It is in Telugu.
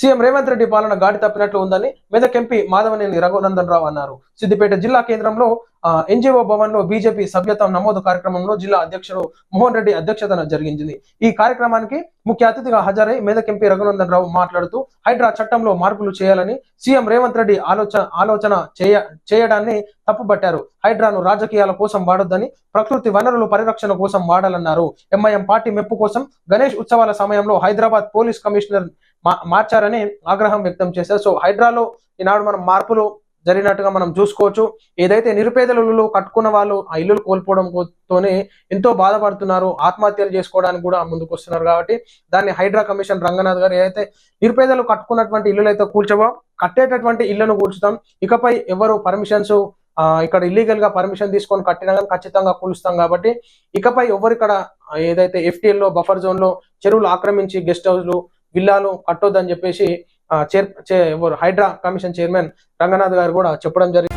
సీఎం రేవంత్ రెడ్డి పాలన గాడి తప్పినట్లు ఉందని మెదక్ ఎంపీ మాధవనేని రఘునందన్ రావు అన్నారు. సిద్దిపేట జిల్లా కేంద్రంలో ఎన్జిఓ భవన్లో బీజేపీ సభ్యత్వం నమోదు కార్యక్రమంలో జిల్లా అధ్యక్షుడు మోహన్ రెడ్డి అధ్యక్షతన జరిగింది ఈ కార్యక్రమానికి ముఖ్య అతిథిగా హాజరై మెదక్ ఎంపీ రఘునందన్ రావు మాట్లాడుతూ హైడ్రా చట్టంలో మార్పులు చేయాలని సీఎం రేవంత్ రెడ్డి ఆలోచన ఆలోచన చేయ చేయడాన్ని తప్పుపట్టారు హైడ్రాను రాజకీయాల కోసం వాడొద్దని ప్రకృతి వనరుల పరిరక్షణ కోసం వాడాలన్నారు. ఎంఐఎం పార్టీ మెప్పు కోసం గణేష్ ఉత్సవాల సమయంలో హైదరాబాద్ పోలీస్ కమిషనర్ మార్చారని ఆగ్రహం వ్యక్తం చేశారు. సో హైడ్రాలో ఈనాడు మనం మార్పులు జరిగినట్టుగా మనం చూసుకోవచ్చు. ఏదైతే నిరుపేదలు ఇల్లులు కట్టుకున్న వాళ్ళు ఆ ఇల్లులు కోల్పోవడం తోనే ఎంతో బాధపడుతున్నారు. ఆత్మహత్యలు చేసుకోవడానికి కూడా ముందుకు వస్తున్నారు కాబట్టి దాన్ని హైడ్రా కమిషన్ రంగనాథ్ గారు ఏదైతే నిరుపేదలు కట్టుకున్నటువంటి ఇల్లులు అయితే కూల్చవో కట్టేటటువంటి ఇళ్ళను కూల్చుతాం. ఇకపై ఎవరు పర్మిషన్స్ ఇక్కడ ఇల్లీగల్గా పర్మిషన్ తీసుకొని కట్టినా కానీ ఖచ్చితంగా కూలుస్తాం కాబట్టి ఇకపై ఎవరు ఇక్కడ ఏదైతే ఎఫ్టీఎల్లో బఫర్ జోన్లో చెరువులు ఆక్రమించి గెస్ట్ హౌస్లు విల్లాలు కట్టొద్దని చెప్పేసి చైర్ చే- ఎవరు? హైడ్రా కమిషన్ చైర్మన్ రంగనాథ్ గారు కూడా చెప్పడం జరిగింది